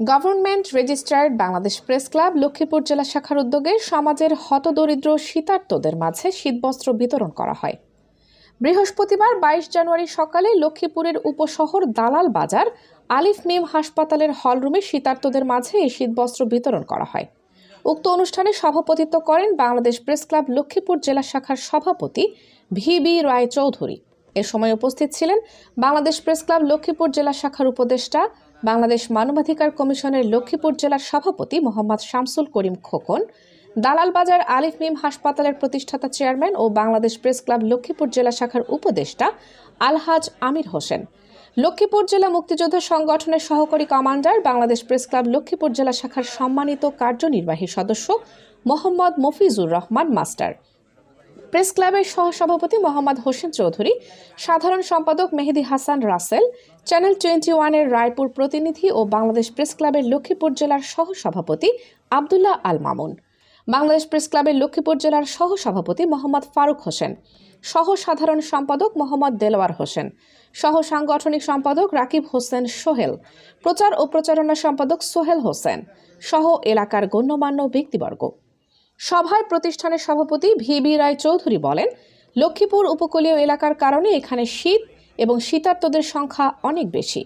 Government registered Bangladesh press club Lakshmipur জেলা শাখার উদ্যোগে সমাজের হতদরিদ্র শীতার্তদের মাঝে শীতবস্ত্র বিতরণ করা হয়। বৃহস্পতিবার বাইশ জানুয়ারি সকালে লক্ষ্মীপুরের উপশহর দালাল বাজার আলিফ মিম হাসপাতালের হলরুমে শীতার্তদের মাঝে এই শীতবস্ত্র বিতরণ করা হয়। উক্ত অনুষ্ঠানে সভাপতিত্ব করেন বাংলাদেশ প্রেস ক্লাব লক্ষ্মীপুর জেলা শাখার সভাপতি ভি বি রায় চৌধুরী এ সময় উপস্থিত ছিলেন বাংলাদেশ প্রেস ক্লাব লক্ষ্মীপুর জেলা শাখার উপদেষ্টা বাংলাদেশ মানবাধিকার কমিশনের লক্ষ্মীপুর জেলার সভাপতি মোহাম্মদ শামসুল করিম খোকন দালাল বাজার আলিফ মিম হাসপাতালের প্রতিষ্ঠাতা চেয়ারম্যান ও বাংলাদেশ প্রেস ক্লাব লক্ষ্মীপুর জেলা শাখার উপদেষ্টা আলহাজ আমির হোসেন। লক্ষ্মীপুর জেলা মুক্তিযোদ্ধা সংগঠনের সহকারী commander, Bangladesh press club Lakshmipur জেলা শাখার সম্মানিত কার্যনির্বাহী সদস্য মোহাম্মদ মফিজুর রহমান মাস্টার। প্রেস ক্লাবের সহসভাপতি মোহাম্মদ হোসেন চৌধুরী, সাধারণ সম্পাদক মেহেদি হাসান রাসেল, চ্যানেল টোয়েন্টি ওয়ানের রায়পুর প্রতিনিধি ও বাংলাদেশ প্রেস ক্লাবের লক্ষ্মীপুর জেলার সহসভাপতি আবদুল্লাহ আল মামুন, বাংলাদেশ প্রেস ক্লাবের লক্ষ্মীপুর জেলার সহসভাপতি মোহাম্মদ ফারুক হোসেন সহ সাধারণ সম্পাদক মোহাম্মদ দেলোয়ার হোসেন সহ সাংগঠনিক সম্পাদক রাকিব হোসেন সোহেল, প্রচার ও প্রচারণা সম্পাদক সোহেল হোসেন সহ এলাকার গণ্যমান্য ব্যক্তিবর্গ। সভায় প্রতিষ্ঠানের সভাপতি ভি বি রায় চৌধুরী বলেন, লক্ষ্মীপুর উপকূলীয় এলাকার কারণে এখানে শীত এবং শীতার্তদের সংখ্যা অনেক বেশি।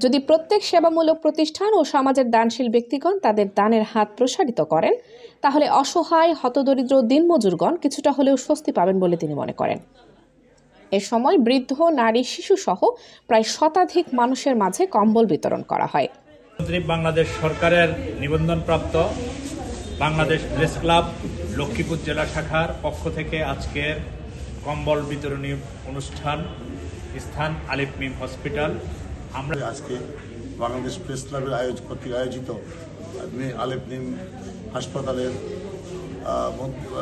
যদি প্রত্যেক সেবামূলক প্রতিষ্ঠান ও সমাজের দানশীল ব্যক্তিগণ তাদের দানের হাত প্রসারিত করেন, তাহলে অসহায়, হতদরিদ্র দিনমজুরগণ কিছুটা হলেও স্বস্তি পাবেন বলে তিনি মনে করেন। এ সময় বৃদ্ধ, নারী শিশু সহ প্রায় শতাধিক মানুষের মাঝে কম্বল বিতরণ করা হয়। বাংলাদেশ সরকারের নিবন্ধনপ্রাপ্ত বাংলাদেশ প্রেস ক্লাব লক্ষ্মীপুর জেলা শাখার পক্ষ থেকে আজকের কম্বল বিতরণী অনুষ্ঠান স্থান আলিফ মিম হসপিটাল। আমরা আজকে বাংলাদেশ প্রেস ক্লাবের আয়োজ কর্তৃক আয়োজিত মে- আলেপ নিম হাসপাতালের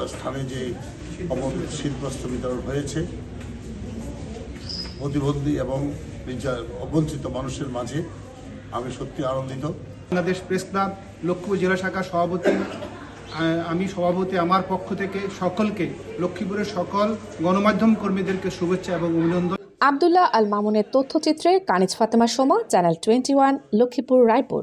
স্থানে যে অমর শীতবস্ত্র বিতরণ হয়েছে প্রতিবন্ধী এবং অবঞ্চিত মানুষের মাঝে আমি সত্যি আনন্দিত। বাংলাদেশ প্রেস ক্লাব লক্ষ্মীপুর জেলা শাখার সভাপতি আমি সভাপতি আমার পক্ষ থেকে সকলকে, লক্ষ্মীপুরের সকল গণমাধ্যম কর্মীদেরকে শুভেচ্ছা এবং অভিনন্দন। আবদুল্লাহ আল মামুনের তথ্যচিত্রে Kaniz Fatema Soma, channel twenty one, Lakshmipur, Raipur.